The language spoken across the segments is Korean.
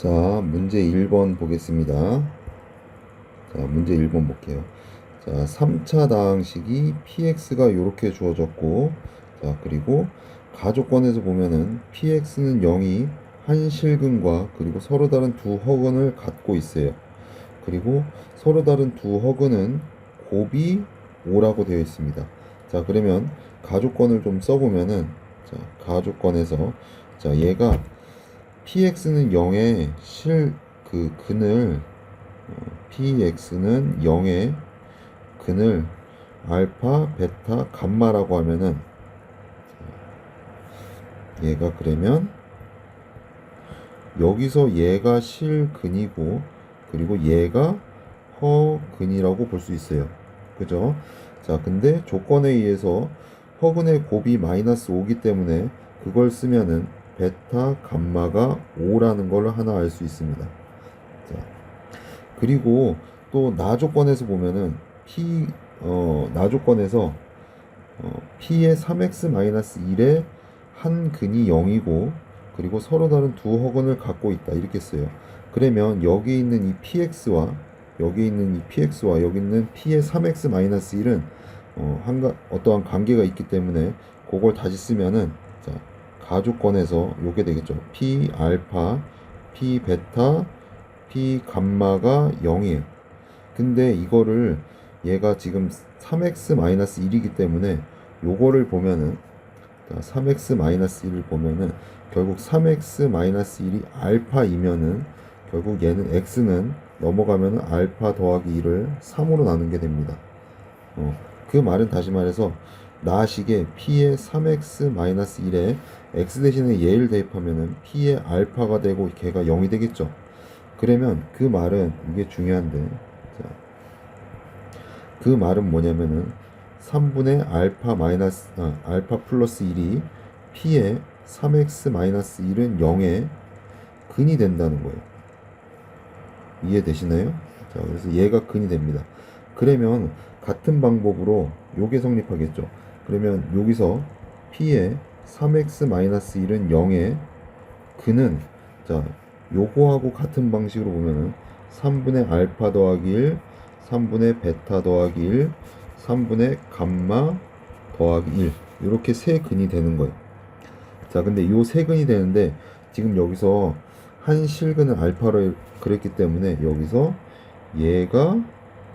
자, 문제 1번 보겠습니다. 자, 문제 1번 볼게요. 자, 3차 다항식이 px가 이렇게 주어졌고, 자, 그리고 가족권에서 보면은 px는 0이 한 실근과 그리고 서로 다른 두 허근을 갖고 있어요. 그리고 서로 다른 두 허근은 곱이 5라고 되어 있습니다. 자, 그러면 가족권을 좀 써보면은, 자, 가족권에서, 자, 얘가 px는 0의 실 그 근을 어, px는 0의 근을 알파, 베타, 감마라고 하면은 자, 얘가 그러면 여기서 얘가 실근이고 그리고 얘가 허근이라고 볼 수 있어요. 그죠? 자, 근데 조건에 의해서 허근의 곱이 마이너스 5기 때문에 그걸 쓰면은 베타 감마가 5라는 걸 하나 알 수 있습니다. 자, 그리고 또 나조건에서 보면은 p 어 나조건에서 어, p의 3x 마이너스 1의 한 근이 0이고 그리고 서로 다른 두 허근을 갖고 있다 이렇게 써요. 그러면 여기 있는 이 px와 여기 있는 이 px와 여기 있는 p의 3x 마이너스 1은 어, 한가, 어떠한 관계가 있기 때문에 그걸 다시 쓰면은 자, 가족권에서 요게 되겠죠. p 알파, p 베타, p 감마가 0이에요. 근데 이거를 얘가 지금 3x 마이너스 1이기 때문에 요거를 보면은 자, 3x 마이너스 1을 보면은 결국 3x 마이너스 1이 알파이면은 결국 얘는 x는 넘어가면은 알파 더하기 1을 3으로 나누게 됩니다. 어, 그 말은 다시 말해서 나식에 p의 3x 마이너스 1에 x 대신에 얘를 대입하면은 p의 알파가 되고 걔가 0이 되겠죠. 그러면 그 말은 이게 중요한데 자, 그 말은 뭐냐면은 3분의 알파 마이너스 아, 알파 플러스 1이 p의 3x 마이너스 1은 0의 근이 된다는 거예요. 이해되시나요? 자, 그래서 얘가 근이 됩니다. 그러면 같은 방법으로 요게 성립하겠죠. 그러면 여기서 p의 3x 마이너스 1은 0의 근은 자 요거하고 같은 방식으로 보면은 3분의 알파 더하기 1, 3분의 베타 더하기 1, 3분의 감마 더하기 1 이렇게 세 근이 되는 거예요. 자 근데 요 세 근이 되는데 지금 여기서 한 실근은 알파로 그랬기 때문에 여기서 얘가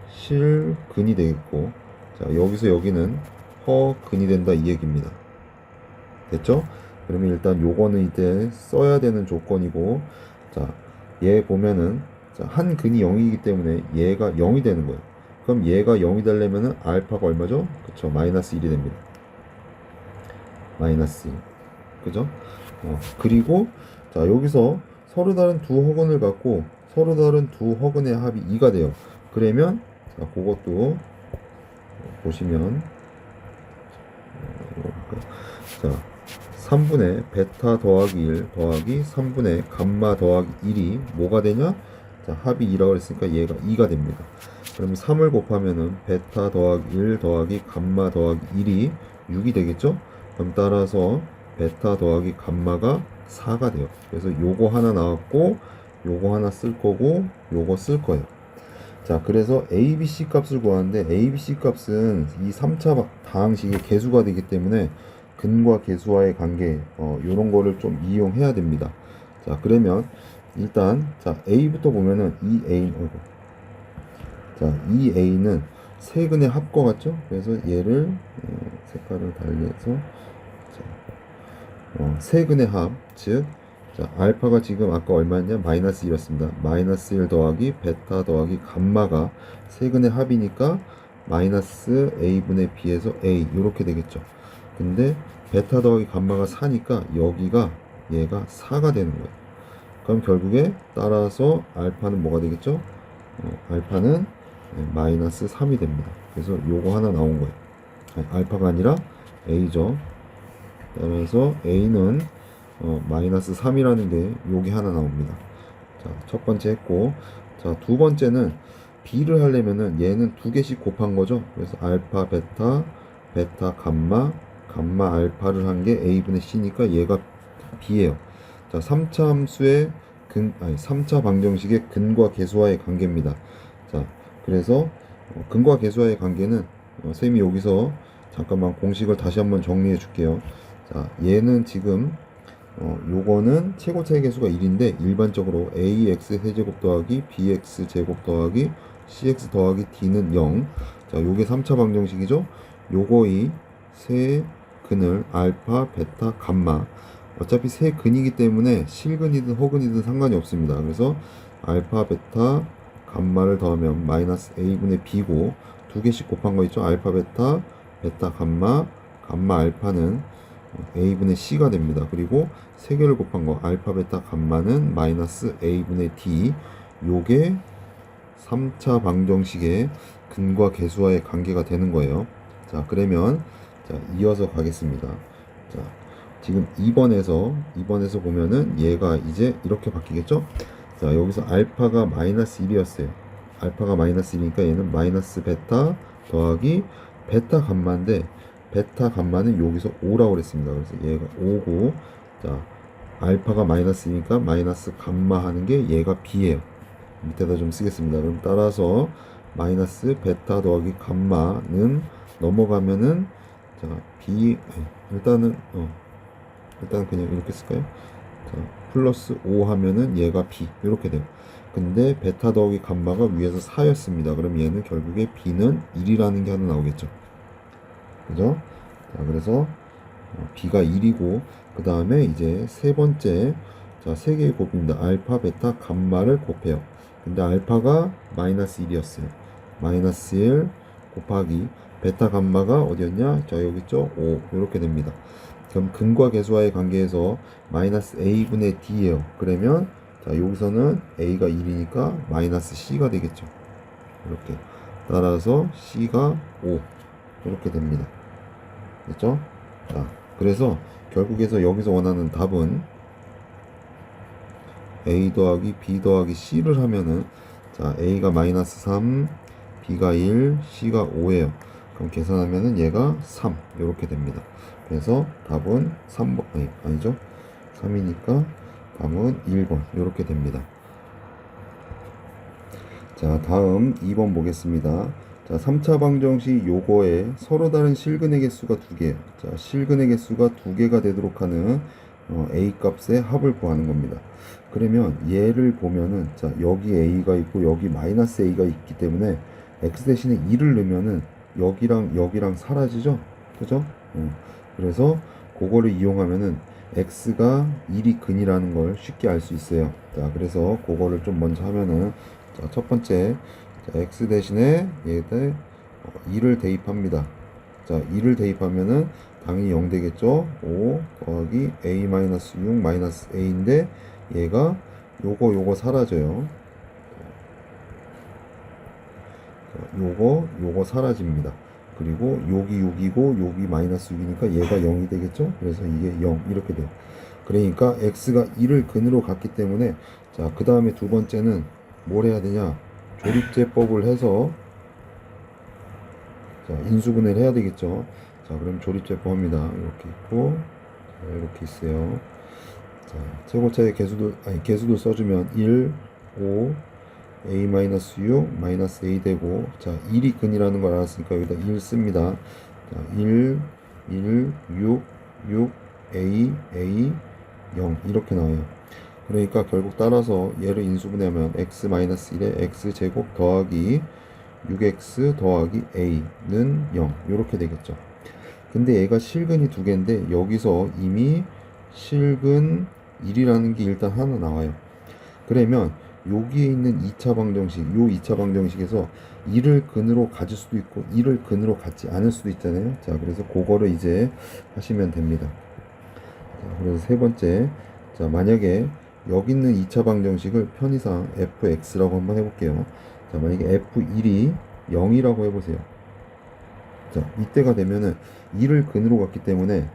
실근이 되겠고 자 여기서 여기는 허근이 된다 이 얘기입니다. 됐죠? 그러면 일단 요거는 이때 써야 되는 조건이고 자 얘 보면은 자, 한 근이 0이기 때문에 얘가 0이 되는 거예요. 그럼 얘가 0이 되려면은 알파가 얼마죠? 그쵸 마이너스 1이 됩니다. 마이너스 1 그죠? 어, 그리고 자 여기서 서로 다른 두 허근을 갖고 서로 다른 두 허근의 합이 2가 돼요. 그러면 자 그것도 보시면 자 3분의 베타 더하기 1 더하기 3분의 감마 더하기 1이 뭐가 되냐? 자, 합이 2라고 그랬으니까 얘가 2가 됩니다. 그러면 3을 곱하면은 베타 더하기 1 더하기 감마 더하기 1이 6이 되겠죠? 그럼 따라서 베타 더하기 감마가 4가 돼요. 그래서 요거 하나 나왔고 요거 하나 쓸 거고 요거 쓸 거예요. 자, 그래서 A, B, C 값을 구하는데 A, B, C 값은 이 3차 다항식의 개수가 되기 때문에 근과 개수와의 관계 어, 요런 거를 좀 이용해야 됩니다. 자, 그러면 일단 자, A부터 보면은 이 A 어이구. 자, 이 A는 세 근의 합과 같죠? 그래서 얘를 어, 색깔을 달리해서 자, 어, 세 근의 합, 즉 자, 알파가 지금 아까 얼마였냐? 마이너스 1이었습니다. 마이너스 1 더하기 베타 더하기 감마가 세근의 합이니까 마이너스 a분의 b에서 a 이렇게 되겠죠. 근데 베타 더하기 감마가 4니까 여기가 얘가 4가 되는 거예요. 그럼 결국에 따라서 알파는 뭐가 되겠죠? 어, 알파는 네, 마이너스 3이 됩니다. 그래서 요거 하나 나온 거예요. 아니, 알파가 아니라 a죠. 따라서 a는 어, 마이너스 3이라는 게 여기 하나 나옵니다. 자, 첫 번째 했고, 자, 두 번째는 b를 하려면은 얘는 두 개씩 곱한 거죠. 그래서 알파, 베타, 베타, 감마, 감마, 알파를 한 게 a분의 c니까 얘가 b예요. 자, 3차 함수의 근 아니 3차 방정식의 근과 계수와의 관계입니다. 자, 그래서 어, 근과 계수와의 관계는 어, 쌤이 여기서 잠깐만 공식을 다시 한번 정리해 줄게요. 자, 얘는 지금 어, 요거는 최고차의 개수가 1인데 일반적으로 ax 세제곱 더하기 bx 제곱 더하기 cx 더하기 d는 0. 자, 요게 3차 방정식이죠. 요거의 세 근을 알파, 베타, 감마. 어차피 세 근이기 때문에 실근이든 허근이든 상관이 없습니다. 그래서 알파, 베타, 감마를 더하면 마이너스 a분의 b고 두 개씩 곱한 거 있죠. 알파, 베타, 베타, 감마, 감마, 알파는 a분의 c가 됩니다. 그리고 세 개를 곱한 거 알파, 베타, 감마는 마이너스 a분의 d. 요게 3차 방정식의 근과 계수와의 관계가 되는 거예요. 자, 그러면 자, 이어서 가겠습니다. 자, 지금 2번에서 2번에서 보면은 얘가 이제 이렇게 바뀌겠죠? 자, 여기서 알파가 마이너스 1이었어요. 알파가 마이너스 1이니까 얘는 마이너스 베타 더하기 베타 감마인데 베타 감마는 여기서 5라고 그랬습니다. 그래서 얘가 5고 자, 알파가 마이너스니까 마이너스 감마 하는 게 얘가 b예요. 밑에다 좀 쓰겠습니다. 그럼 따라서 마이너스 베타 더하기 감마는 넘어가면은 자 b 아니, 일단은 어 일단 그냥 이렇게 쓸까요? 자 플러스 5 하면은 얘가 b 이렇게 돼요. 근데 베타 더하기 감마가 위에서 4였습니다. 그럼 얘는 결국에 b는 1이라는 게 하나 나오겠죠. 그죠? 자 그래서 어, b가 1이고 그 다음에 이제 세 번째 자 세 개의 곱입니다. 알파, 베타, 감마를 곱해요. 근데 알파가 마이너스 1이었어요. 마이너스 1 곱하기 베타 감마가 어디였냐? 자 여기 있죠? 5 이렇게 됩니다. 그럼 근과 계수와의 관계에서 마이너스 a분의 d예요. 그러면 자 여기서는 a가 1이니까 마이너스 c가 되겠죠. 이렇게 따라서 c가 5 이렇게 됩니다. 됐죠? 자 그래서 결국에서 여기서 원하는 답은 a 더하기 b 더하기 c를 하면은 자 a가 마이너스 3 b가 1 c가 5예요 그럼 계산하면은 얘가 3 이렇게 됩니다. 그래서 답은 3번 아니 아니죠? 3이니까 답은 1번. 이렇게 됩니다. 자 다음 2번 보겠습니다. 자 3차 방정식 요거에 서로 다른 실근의 개수가 두 개예요 자 실근의 개수가 두 개가 되도록 하는 어, a 값의 합을 구하는 겁니다. 그러면 얘를 보면은 자 여기 a가 있고 여기 마이너스 a가 있기 때문에 x 대신에 2를 넣으면은 여기랑 여기랑 사라지죠? 그죠? 어, 그래서 그거를 이용하면은 x가 1이 근이라는 걸 쉽게 알 수 있어요. 자 그래서 그거를 좀 먼저 하면은 자 첫 번째 자, x 대신에 얘들 2를 대입합니다. 자 2를 대입하면은 당연히 0 되겠죠? 5 더하기 a 마이너스 6 마이너스 a인데 얘가 요거 요거 사라져요 자, 요거 요거 사라집니다. 그리고 여기 6이고 여기 마이너스 6이니까 얘가 0이 되겠죠? 그래서 이게 0 이렇게 돼요. 그러니까 x가 1을 근으로 갔기 때문에 자 그 다음에 두 번째는 뭘 해야 되냐? 조립제법을 해서 자 인수분해를 해야 되겠죠? 자 그럼 조립제법 합니다. 이렇게 있고 자, 이렇게 있어요. 자 최고차의 개수도 아니 개수도 써주면 1 5 a 마이너스 6 마이너스 a 되고 자 1이 근이라는 걸 알았으니까 여기다 1 씁니다. 자 1 1 6 6 a a 0 이렇게 나와요. 그러니까 결국 따라서 얘를 인수분해하면 x 마이너스 1에 x 제곱 더하기 6x 더하기 a는 0 이렇게 되겠죠. 근데 얘가 실근이 두 개인데 여기서 이미 실근 1이라는 게 일단 하나 나와요. 그러면 여기에 있는 2차 방정식 요 2차 방정식에서 1을 근으로 가질 수도 있고 1을 근으로 갖지 않을 수도 있잖아요. 자 그래서 그거를 이제 하시면 됩니다. 자, 그래서 세 번째 자 만약에 여기 있는 2차 방정식을 편의상 fx라고 한번 해볼게요. 자 만약에 f1이 0이라고 해보세요. 자 이때가 되면은 1을 근으로 갔기 때문에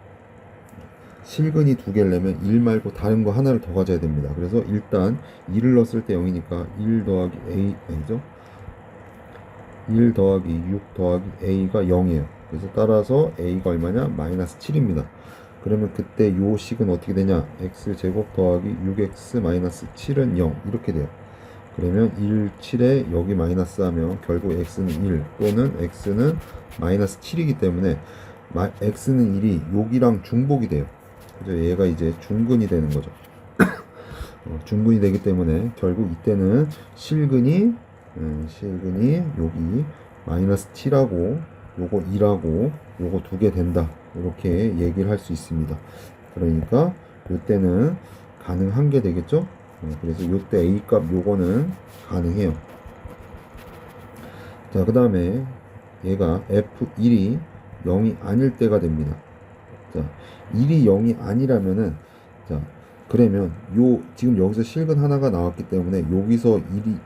실근이 두 개를 내면 1 말고 다른 거 하나를 더 가져야 됩니다 그래서 일단 1을 넣었을 때 0이니까 1 더하기 a 아니죠 1 더하기 6 더하기 a가 0이에요 그래서 따라서 a가 얼마냐 마이너스 7입니다 그러면 그때 요 식은 어떻게 되냐? x 제곱 더하기 6x 마이너스 7은 0 이렇게 돼요. 그러면 1, 7에 여기 마이너스 하면 결국 x는 1 또는 x는 마이너스 7이기 때문에 마, x는 1이 여기랑 중복이 돼요. 그죠? 얘가 이제 중근이 되는 거죠. 어, 중근이 되기 때문에 결국 이때는 실근이 음, 실근이 여기 마이너스 7하고 요거 2하고 요거 두 개 된다 이렇게 얘기를 할 수 있습니다 그러니까 요때는 가능한 게 되겠죠 어, 그래서 요때 A 값 요거는 가능해요 자 그 다음에 얘가 F1이 0이 아닐 때가 됩니다 자 1이 0이 아니라면은 자 그러면 요 지금 여기서 실근 하나가 나왔기 때문에 여기서 1이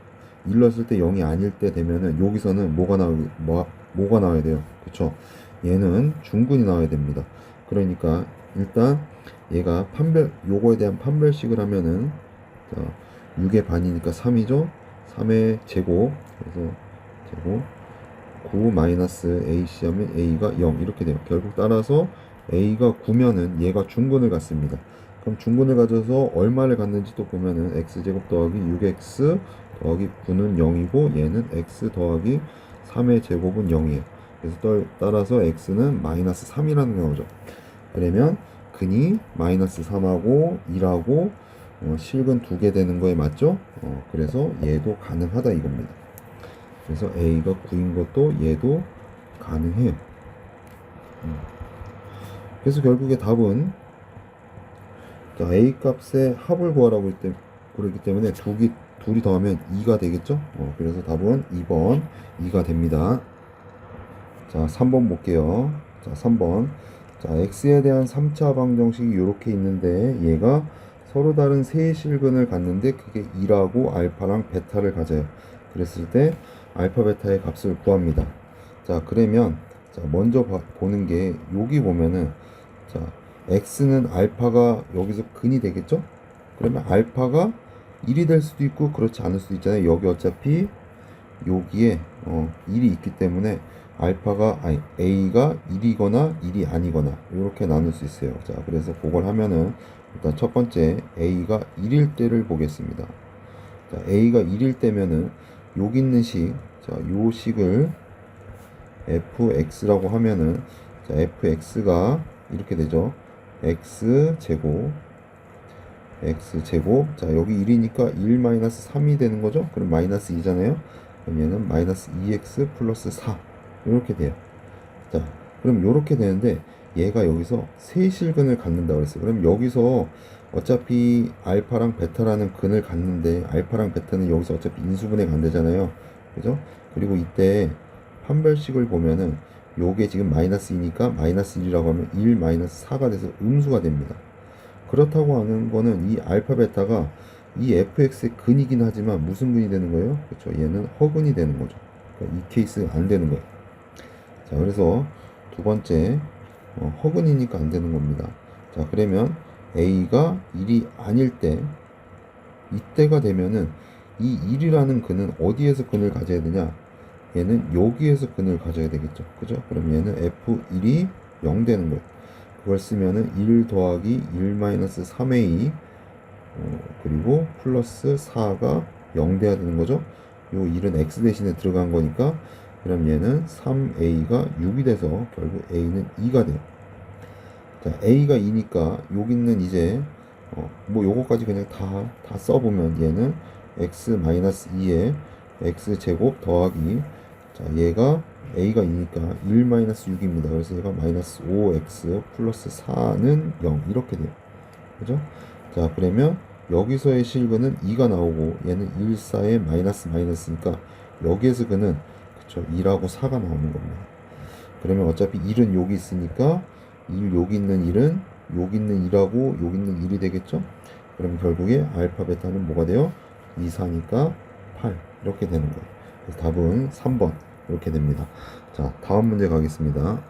1 넣었을 때 0이 아닐 때 되면은 여기서는 뭐가 나오 뭐, 뭐가 나와야 돼요? 그쵸? 얘는 중근이 나와야 됩니다. 그러니까 일단 얘가 판별 요거에 대한 판별식을 하면은 자 6의 반이니까 3이죠? 3의 제곱. 그래서 제곱 9 마이너스 AC 하면 A가 0 이렇게 돼요. 결국 따라서 A가 9면은 얘가 중근을 갖습니다 그럼 중근을 가져서 얼마를 갖는지 또 보면은 x제곱 더하기 6x 더하기 9는 0이고 얘는 x 더하기 3의 제곱은 0이에요. 그래서 떨- 따라서 x는 마이너스 3이라는 게 나오죠. 그러면 근이 마이너스 3하고 2하고 어, 실근 두 개 되는 거에 맞죠? 어, 그래서 얘도 가능하다 이겁니다. 그래서 a가 9인 것도 얘도 가능해요. 음. 그래서 결국에 답은 자, A 값의 합을 구하라고 했기 때- 그러기 때문에 두 개, 둘이 더하면 2가 되겠죠? 어, 그래서 답은 2번 2가 됩니다. 자, 3번 볼게요. 자, 3번. 자, x에 대한 3차 방정식이 이렇게 있는데 얘가 서로 다른 세 실근을 갖는데 그게 2라고 알파랑 베타를 가져요. 그랬을 때 알파 베타의 값을 구합니다. 자, 그러면 자, 먼저 봐- 보는 게 여기 보면은 자, x는 알파가 여기서 근이 되겠죠? 그러면 알파가 1이 될 수도 있고 그렇지 않을 수도 있잖아요. 여기 어차피 여기에 어, 1이 있기 때문에 알파가 아니 a가 1이거나 1이 아니거나 이렇게 나눌 수 있어요. 자, 그래서 그걸 하면은 일단 첫 번째 a가 1일 때를 보겠습니다. 자, a가 1일 때면은 여기 있는 식, 자, 요 식을 fx라고 하면은 자, fx가 이렇게 되죠. x 제곱 x 제곱. 자 여기 1이니까 1 마이너스 3이 되는 거죠? 그럼 마이너스 2잖아요. 그럼 얘는 마이너스 2x 플러스 4 이렇게 돼요. 자 그럼 이렇게 되는데 얘가 여기서 세 실근을 갖는다 그랬어요. 그럼 여기서 어차피 알파랑 베타라는 근을 갖는데 알파랑 베타는 여기서 어차피 인수분해 간대잖아요. 그죠? 그리고 이때 판별식을 보면은 요게 지금 마이너스 2니까 마이너스 1이라고 하면 1 마이너스 4가 돼서 음수가 됩니다. 그렇다고 하는 거는 이 알파 베타가 이 fx의 근이긴 하지만 무슨 근이 되는 거예요? 그렇죠. 얘는 허근이 되는 거죠. 그러니까 이 케이스 안 되는 거예요. 자, 그래서 두 번째 어, 허근이니까 안 되는 겁니다. 자, 그러면 a가 1이 아닐 때 이때가 되면은 이 1이라는 근은 어디에서 근을 가져야 되냐? 얘는 여기에서 근을 가져야 되겠죠. 그죠? 그럼 얘는 F1이 0 되는 거예요. 그걸 쓰면은 1 더하기 1 마이너스 3A 어, 그리고 플러스 4가 0 돼야 되는 거죠. 요 1은 X 대신에 들어간 거니까 그럼 얘는 3A가 6이 돼서 결국 A는 2가 돼요. 자, A가 2니까 여기 있는 이제 어, 뭐 요거까지 그냥 다, 다 써보면 얘는 X 마이너스 2에 X 제곱 더하기 자, 얘가 a가 2니까 1-6입니다. 그래서 얘가 마이너스 5x 플러스 4는 0 이렇게 돼요. 그죠? 자, 그러면 여기서의 실근은 2가 나오고 얘는 1, 4에 마이너스 마이너스니까 여기에서 그는 그쵸 2라고 4가 나오는 겁니다. 그러면 어차피 1은 여기 있으니까 1 여기 있는 1은 여기 있는 2라고 여기 있는 1이 되겠죠? 그럼 결국에 알파 베타는 뭐가 돼요? 2, 4니까 8 이렇게 되는 거예요. 그래서 답은 3번 이렇게 됩니다. 자, 다음 문제 가겠습니다.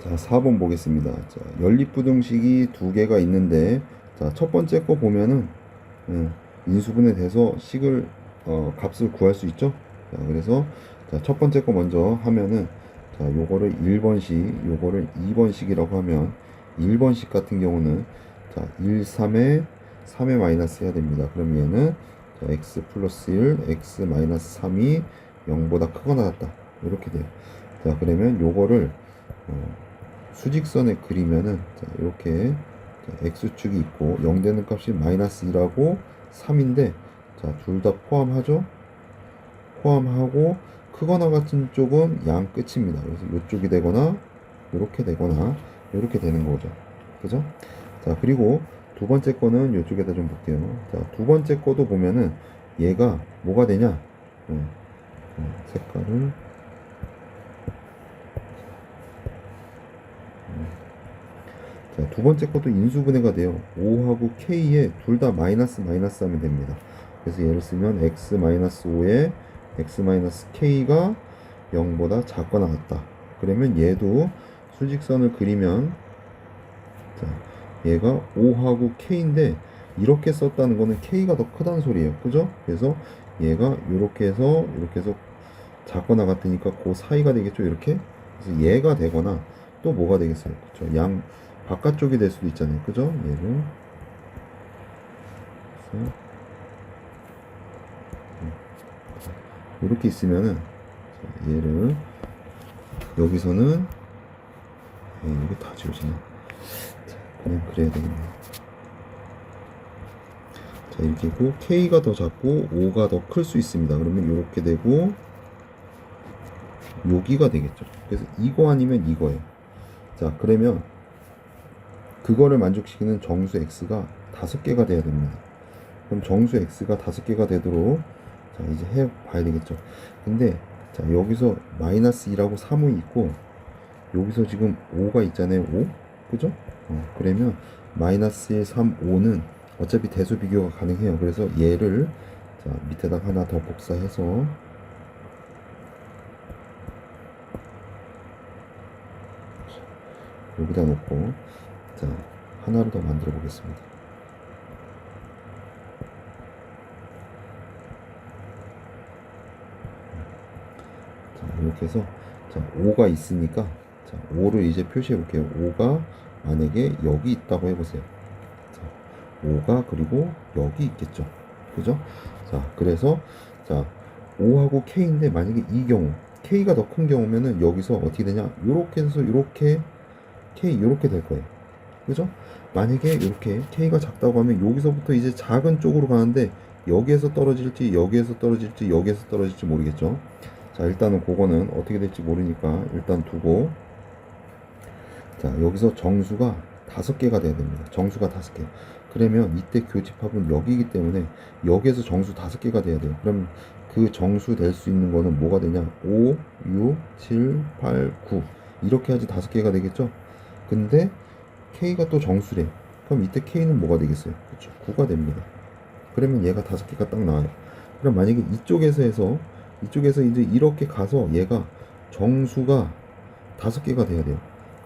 자, 4번 보겠습니다. 자, 연립부등식이 두 개가 있는데, 자, 첫 번째 거 보면은, 음, 인수분해 돼서 식을, 어, 값을 구할 수 있죠? 자, 그래서, 자, 첫 번째 거 먼저 하면은, 자, 요거를 1번씩, 요거를 2번씩이라고 하면 1번씩 같은 경우는 자, 1, 3에 3에 마이너스 해야 됩니다. 그럼 얘는 자, x 플러스 1, x 마이너스 3이 0보다 크거나 같다. 이렇게 돼요. 자, 그러면 요거를 어, 수직선에 그리면은 자, 이렇게 자, x축이 있고 0 되는 값이 마이너스 2라고 3인데 자, 둘 다 포함하죠? 포함하고 크거나 같은 쪽은 양 끝입니다. 그래서 이쪽이 되거나 이렇게 되거나 이렇게 되는 거죠. 그죠? 자, 그리고 두 번째 거는 이쪽에다 좀 볼게요. 자, 두 번째 거도 보면은 얘가 뭐가 되냐? 네. 네, 색깔을 자, 두 번째 것도 인수분해가 돼요. 5하고 K에 둘 다 마이너스 마이너스 하면 됩니다. 그래서 얘를 쓰면 x 마이너스 5에 x 마이너스 0보다 작거나 같다. 그러면 얘도 수직선을 그리면 자, 얘가 5하고 K인데 이렇게 썼다는 거는 K가 더 크다는 소리예요. 그죠? 그래서 얘가 이렇게 해서 이렇게 해서 작거나 같으니까 그 사이가 되겠죠. 이렇게. 그래서 얘가 되거나 또 뭐가 되겠어요. 그죠? 양 바깥쪽이 될 수도 있잖아요. 그죠? 얘를 이렇게 있으면은 자, 얘를 여기서는 예, 이게 다 지워지네. 자, 그냥 그래야 되겠네요. 자 이렇게 있고 K가 더 작고 5가 더 클 수 있습니다. 그러면 이렇게 되고 여기가 되겠죠. 그래서 이거 아니면 이거예요. 자 그러면 그거를 만족시키는 정수 x가 다섯 개가 돼야 됩니다. 그럼 정수 x가 다섯 개가 되도록 자 이제 해 봐야 되겠죠. 근데 자 여기서 마이너스 2라고 3이 있고 여기서 지금 5가 있잖아요. 5 그죠? 어, 그러면 마이너스 1, 3, 5는 어차피 대수 비교가 가능해요. 그래서 얘를 자 밑에다 하나 더 복사해서 여기다 놓고 자 하나를 더 만들어 보겠습니다. 자 이렇게 해서 자 5가 있으니까 자 5를 이제 표시해 볼게요. 5가 만약에 여기 있다고 해보세요. 자 5가 그리고 여기 있겠죠. 그죠? 자 그래서 자 5하고 K인데 만약에 이 경우 K가 더 큰 경우면은 여기서 어떻게 되냐? 요렇게 해서 요렇게 K 요렇게 될 거예요. 그죠? 만약에 이렇게 K가 작다고 하면 여기서부터 이제 작은 쪽으로 가는데 여기에서 떨어질지 여기에서 떨어질지 여기에서 떨어질지 모르겠죠. 자 일단은 그거는 어떻게 될지 모르니까 일단 두고 자 여기서 정수가 다섯 개가 돼야 됩니다. 정수가 다섯 개. 그러면 이때 교집합은 여기이기 때문에 여기에서 정수 다섯 개가 돼야 돼요. 그럼 그 정수 될 수 있는 거는 뭐가 되냐? 5, 6, 7, 8, 9 이렇게 하지 다섯 개가 되겠죠? 근데 K가 또 정수래. 그럼 이때 K는 뭐가 되겠어요? 그렇죠. 9가 됩니다. 그러면 얘가 다섯 개가 딱 나와요. 그럼 만약에 이쪽에서 해서 이쪽에서 이제 이렇게 가서 얘가 정수가 다섯 개가 돼야 돼요.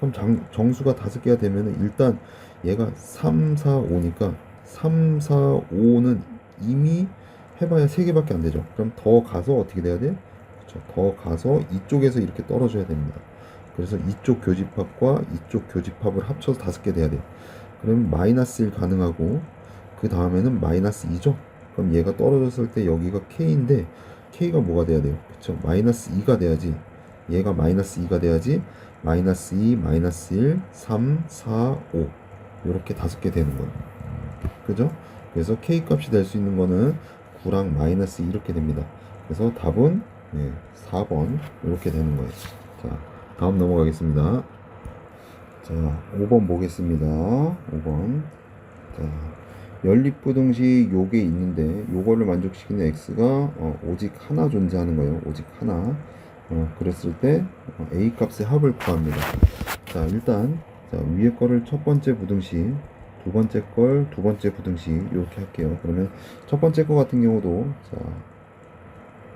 그럼 장, 정수가 다섯 개가 되면은 일단 얘가 3, 4, 5니까 3, 4, 5는 이미 해봐야 세 개밖에 안 되죠. 그럼 더 가서 어떻게 돼야 돼요? 그렇죠. 더 가서 이쪽에서 이렇게 떨어져야 됩니다. 그래서 이쪽 교집합과 이쪽 교집합을 합쳐서 다섯 개 돼야 돼요. 그러면 마이너스 1 가능하고 그 다음에는 마이너스 2죠. 그럼 얘가 떨어졌을 때 여기가 K인데 K가 뭐가 돼야 돼요? 그쵸? 마이너스 2가 돼야지. 얘가 마이너스 2가 돼야지. 마이너스 2, 마이너스 1, 3, 4, 5 이렇게 다섯 개 되는 거예요. 그죠? 그래서 K 값이 될 수 있는 거는 9랑 마이너스 2 이렇게 됩니다. 그래서 답은 네, 4번 이렇게 되는 거예요. 자, 다음 넘어가겠습니다. 자, 5번 보겠습니다. 5번. 자, 연립부등식 요게 있는데 요거를 만족시키는 x가 어, 오직 하나 존재하는 거예요. 오직 하나. 어, 그랬을 때 어, a 값의 합을 구합니다. 자, 일단 자, 위에 거를 첫 번째 부등식, 두 번째 걸 두 번째 부등식 이렇게 할게요. 그러면 첫 번째 거 같은 경우도 자,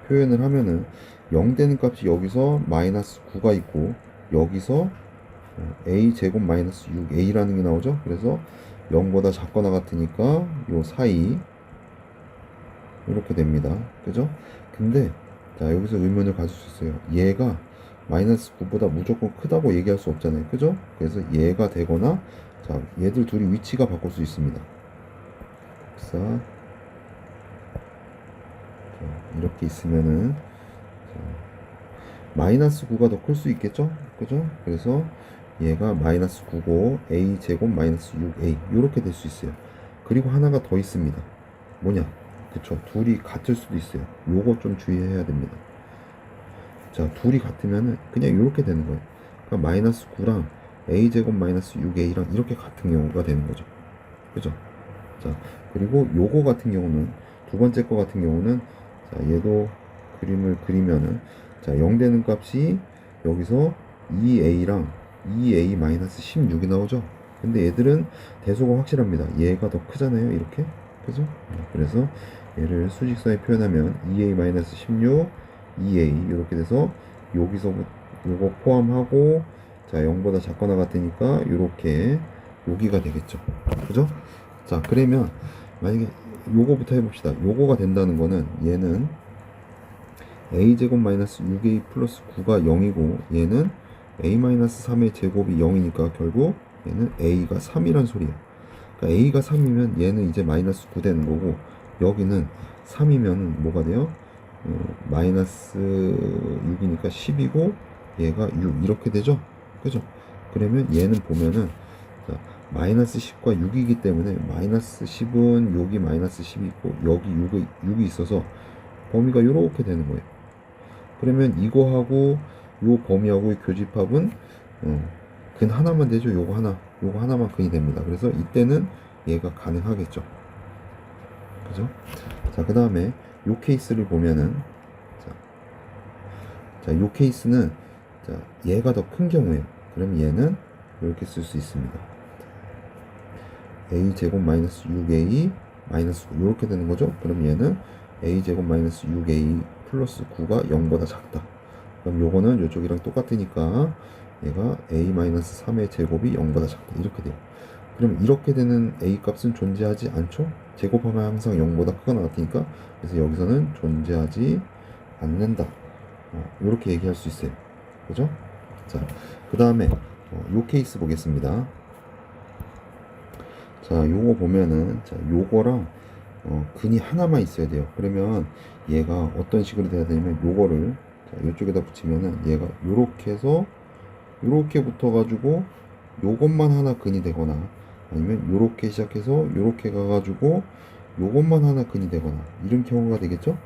표현을 하면은 0 되는 값이 여기서 마이너스 9가 있고 여기서 어, a 제곱 마이너스 6a라는 게 나오죠. 그래서 0보다 작거나 같으니까 요 사이 이렇게 됩니다. 그죠? 근데 자 여기서 의문을 가질 수 있어요. 얘가 마이너스 9보다 무조건 크다고 얘기할 수 없잖아요. 그죠? 그래서 얘가 되거나 자, 얘들 둘이 위치가 바꿀 수 있습니다. 자, 자, 이렇게 있으면은 자, 마이너스 9가 더 클 수 있겠죠? 그죠? 그래서 얘가 마이너스 9고 a 제곱 마이너스 6a 이렇게 될 수 있어요. 그리고 하나가 더 있습니다. 뭐냐? 그쵸? 둘이 같을 수도 있어요. 요거 좀 주의해야 됩니다. 자, 둘이 같으면은 그냥 이렇게 되는 거예요. 그러니까 마이너스 9랑 a 제곱 마이너스 6a랑 이렇게 같은 경우가 되는 거죠. 그죠? 자, 그리고 요거 같은 경우는 두 번째 거 같은 경우는 자, 얘도 그림을 그리면은 자, 0 되는 값이 여기서 2a랑 2a 마이너스 16이 나오죠. 근데 얘들은 대소가 확실합니다. 얘가 더 크잖아요. 이렇게. 그죠? 네, 그래서 얘를 수직선에 표현하면 2a 마이너스 16 2a 이렇게 돼서 여기서 요거 포함하고 자 0보다 작거나 같으니까 이렇게 여기가 되겠죠. 그죠? 자 그러면 만약에 요거부터 해봅시다. 요거가 된다는 거는 얘는 a제곱 마이너스 6a 플러스 9가 0이고 얘는 a 마이너스 3의 제곱이 0이니까 결국 얘는 a가 3이란 소리야 그러니까 a가 3이면 얘는 이제 마이너스 9 되는 거고 여기는 3이면 뭐가 돼요? 어, 마이너스 6이니까 10이고 얘가 6 이렇게 되죠? 그죠? 그러면 얘는 보면은 자, 마이너스 10과 6이기 때문에 마이너스 10은 여기 마이너스 10이 있고 여기 6이, 6이 있어서 범위가 이렇게 되는 거예요. 그러면 이거하고 요 범위하고의 교집합은 어, 근 하나만 되죠? 요거 하나 요거 하나만 근이 됩니다 그래서 이때는 얘가 가능하겠죠 그죠 자 그 다음에 요 케이스를 보면은 자, 자, 요 케이스는 자, 얘가 더 큰 경우에요. 그럼 얘는 이렇게 쓸 수 있습니다. a 제곱 마이너스 6a 마이너스 9 이렇게 되는 거죠. 그럼 얘는 a 제곱 마이너스 6a 플러스 9가 0보다 작다. 그럼 요거는 요쪽이랑 똑같으니까 얘가 a 마이너스 3의 제곱이 0보다 작다. 이렇게 돼요. 그럼 이렇게 되는 a 값은 존재하지 않죠? 제곱하면 항상 0보다 크거나 같으니까 그래서 여기서는 존재하지 않는다. 어, 이렇게 얘기할 수 있어요. 그죠? 자, 그 다음에 어, 요 케이스 보겠습니다. 자, 요거 보면은 자, 요거랑 어, 근이 하나만 있어야 돼요. 그러면 얘가 어떤 식으로 돼야 되냐면 요거를 자, 요쪽에다 붙이면은 얘가 요렇게 해서 요렇게 붙어가지고 요것만 하나 근이 되거나 아니면 요렇게 시작해서 요렇게 가가지고 요것만 하나 근이 되거나 이런 경우가 되겠죠?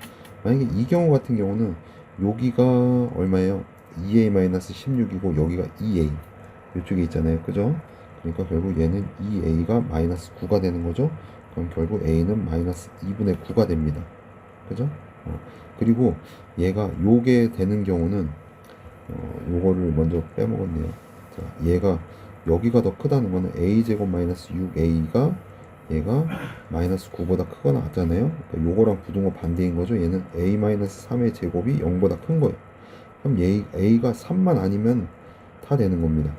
만약에 이 경우 같은 경우는 여기가 얼마예요? 2a-16이고 여기가 2a 이쪽에 있잖아요 그죠? 그러니까 결국 얘는 2a가 마이너스 9가 되는 거죠 그럼 결국 a는 마이너스 2분의 9가 됩니다 그죠? 어, 그리고 얘가 요게 되는 경우는 어, 요거를 먼저 빼먹었네요 자 얘가 여기가 더 크다는 거는 a제곱 마이너스 6a가 얘가 마이너스 9보다 크거나 같잖아요. 그러니까 요거랑 부등호 반대인 거죠. 얘는 a 마이너스 3의 제곱이 0보다 큰 거예요. 그럼 a, a가 3만 아니면 다 되는 겁니다.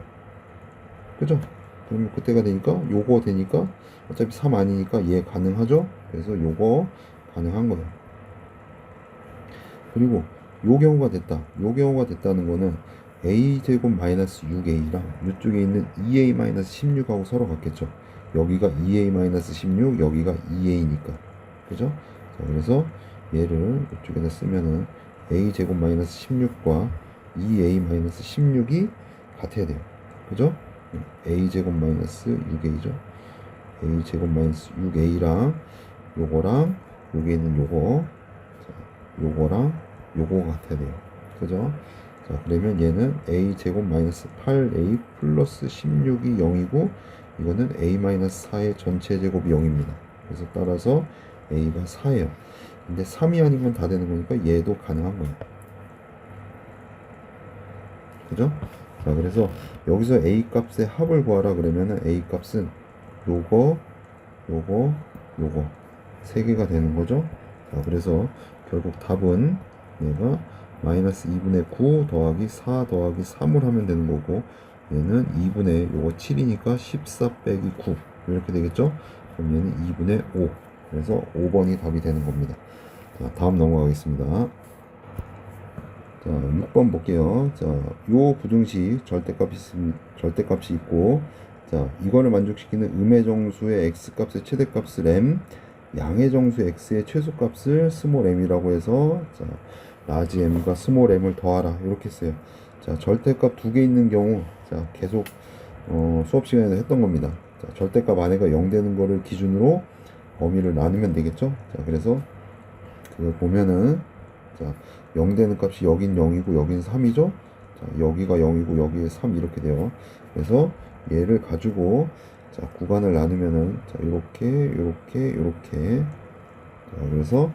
그죠? 그러면 그때가 되니까 요거 되니까 어차피 3 아니니까 얘 가능하죠? 그래서 요거 가능한 거예요. 그리고 요 경우가 됐다. 요 경우가 됐다는 거는 a 제곱 마이너스 6a랑 이쪽에 있는 2a 마이너스 16하고 서로 같겠죠. 여기가 2a 마이너스 16, 여기가 2a니까. 그죠? 자, 그래서 얘를 이쪽에다 쓰면은 a 제곱 마이너스 16과 2a 마이너스 16이 같아야 돼요. 그죠? a 제곱 마이너스 6a죠. a 제곱 마이너스 6a랑 요거랑 여기 있는 요거 자, 요거랑 요거가 같아야 돼요. 그죠? 자, 그러면 얘는 a 제곱 마이너스 8a 플러스 16이 0이고 이거는 a 마이너스 4의 전체 제곱이 0입니다. 그래서 따라서 a가 4예요. 근데 3이 아니면 다 되는 거니까 얘도 가능한 거예요. 그죠? 자, 그래서 여기서 a 값의 합을 구하라 그러면은 a 값은 요거, 요거, 요거 세 개가 되는 거죠. 자, 그래서 결국 답은 얘가 마이너스 2분의 9 더하기 4 더하기 3을 하면 되는 거고 얘는 2분의 요거 7이니까 14 빼기 9 이렇게 되겠죠? 그럼 얘는 2분의 5 그래서 5번이 답이 되는 겁니다. 자, 다음 넘어가겠습니다. 자, 6번 볼게요. 자, 요 부등식 절대값이 있음, 절대값이 있고, 자, 이거를 만족시키는 음의 정수의 x값의 최대값을 m, 양의 정수 x의 최소값을 스몰 m이라고 해서, 자, 라지 m과 스몰 m을 더하라. 이렇게 써요. 자, 절대값 두 개 있는 경우, 자, 계속, 어, 수업 시간에도 했던 겁니다. 자, 절대값 안에가 0 되는 거를 기준으로 범위를 나누면 되겠죠? 자, 그래서, 그걸 보면은, 자, 0 되는 값이 여긴 0이고 여긴 3이죠. 자, 여기가 0이고 여기에 3 이렇게 돼요. 그래서 얘를 가지고 자, 구간을 나누면은 자, 이렇게 이렇게 이렇게 자, 그래서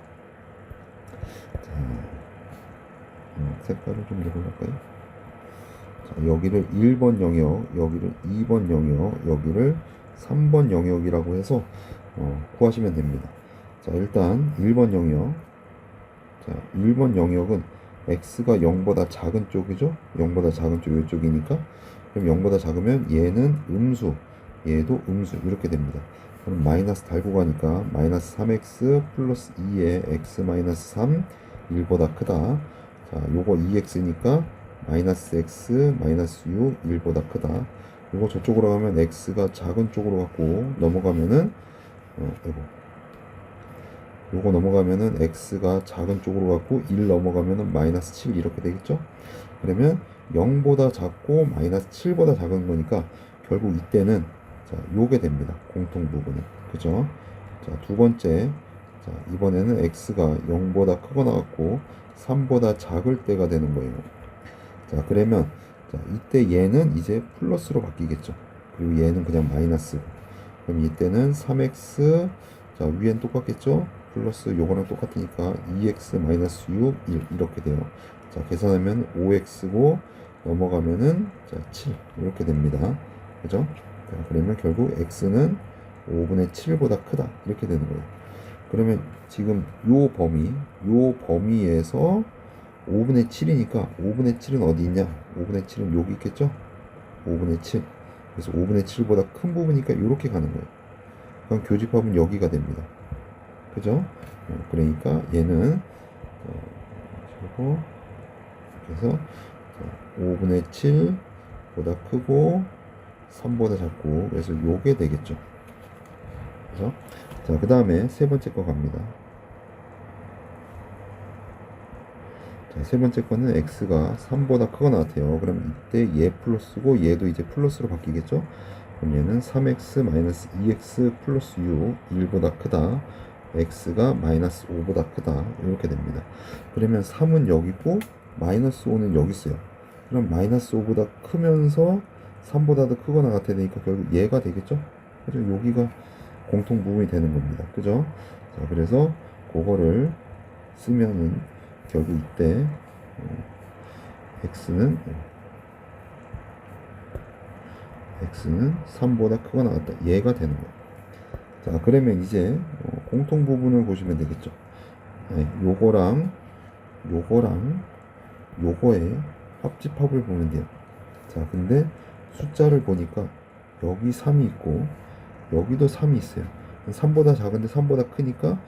자, 음, 색깔을 좀 내려볼까요? 자, 여기를 1번 영역, 여기를 2번 영역, 여기를 3번 영역이라고 해서 어, 구하시면 됩니다. 자, 일단 1번 영역 자, 1번 영역은 x가 0보다 작은 쪽이죠? 0보다 작은 쪽 이쪽이니까 그럼 0보다 작으면 얘는 음수, 얘도 음수 이렇게 됩니다. 그럼 마이너스 달고 가니까 마이너스 3x 플러스 2의 x 마이너스 3 1보다 크다. 자, 요거 2x니까 마이너스 x 마이너스 6 1보다 크다. 요거 저쪽으로 가면 x가 작은 쪽으로 갖고 넘어가면은 어, 아이고 요거 넘어가면은 x가 작은 쪽으로 갖고 1 넘어가면은 마이너스 7 이렇게 되겠죠? 그러면 0보다 작고 마이너스 7보다 작은 거니까 결국 이때는 자 요게 됩니다. 공통 부분은 그죠? 자 두 번째 자 이번에는 x가 0보다 크거나 같고 3보다 작을 때가 되는 거예요. 자 그러면 자 이때 얘는 이제 플러스로 바뀌겠죠. 그리고 얘는 그냥 마이너스. 그럼 이때는 3x 자 위엔 똑같겠죠? 플러스 요거랑 똑같으니까 2x 마이너스 6 1 이렇게 돼요. 자 계산하면 5x고 넘어가면은 자 7 이렇게 됩니다. 그죠? 자, 그러면 결국 x는 5분의 7보다 크다 이렇게 되는 거예요. 그러면 지금 요 범위 요 범위에서 5분의 7이니까 5분의 7은 어디 있냐? 5분의 7은 여기 있겠죠? 5분의 7 그래서 5분의 7보다 큰 부분이니까 이렇게 가는 거예요. 그럼 교집합은 여기가 됩니다. 그죠? 어, 그러니까 얘는 그래서 자, 5분의 7보다 크고 3보다 작고 그래서 요게 되겠죠. 그래서 자, 그 다음에 세 번째 거 갑니다. 자, 세 번째 거는 x가 3보다 크거나 같아요. 그럼 이때 얘 플러스고 얘도 이제 플러스로 바뀌겠죠? 그럼 얘는 3x 마이너스 2x 플러스 6 1보다 크다. x가 마이너스 5보다 크다. 이렇게 됩니다. 그러면 3은 여기고 마이너스 5는 여기 있어요. 그럼 마이너스 5보다 크면서 3보다 더 크거나 같아야 되니까 결국 얘가 되겠죠? 그죠? 여기가 공통 부분이 되는 겁니다. 그죠? 자, 그래서 그거를 쓰면은 결국 이때 어, x는 x는 3보다 크거나 같다. 얘가 되는 거예요. 자, 그러면 이제 어, 공통 부분을 보시면 되겠죠. 네, 요거랑 요거랑 요거의 합집합을 보면 돼요. 자, 근데 숫자를 보니까 여기 3이 있고 여기도 3이 있어요. 3보다 작은데 3보다 크니까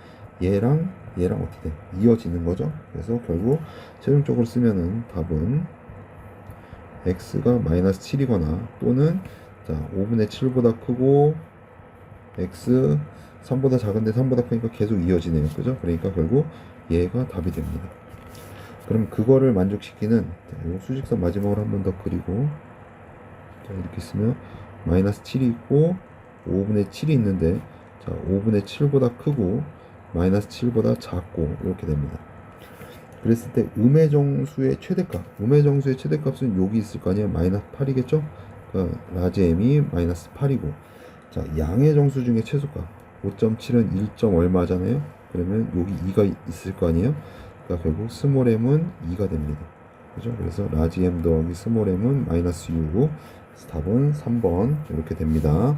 얘랑 얘랑 어떻게 돼? 이어지는 거죠. 그래서 결국 최종적으로 쓰면은 답은 x가 마이너스 7이거나 또는 자 5분의 7보다 크고 x 3보다 작은데 3보다 크니까 계속 이어지네요. 그죠? 그러니까 결국 얘가 답이 됩니다. 그럼 그거를 만족시키는 자, 요 수직선 마지막으로 한 번 더 그리고 자, 이렇게 쓰면 마이너스 7이 있고 5분의 7이 있는데 자 5분의 7보다 크고 마이너스 7보다 작고 이렇게 됩니다. 그랬을 때 음의 정수의 최대값 음의 정수의 최대값은 여기 있을 거 아니에요? 마이너스 8이겠죠? 그러니까 라지 m이 마이너스 8이고. 자 양의 정수 중에 최소값 5.7은 1. 얼마잖아요? 그러면 여기 2가 있을 거 아니에요? 그러니까 결국 스몰 m은 2가 됩니다. 그죠? 그래서 라지 m 더하기 스몰 m은 마이너스 6이고 답은 3번 이렇게 됩니다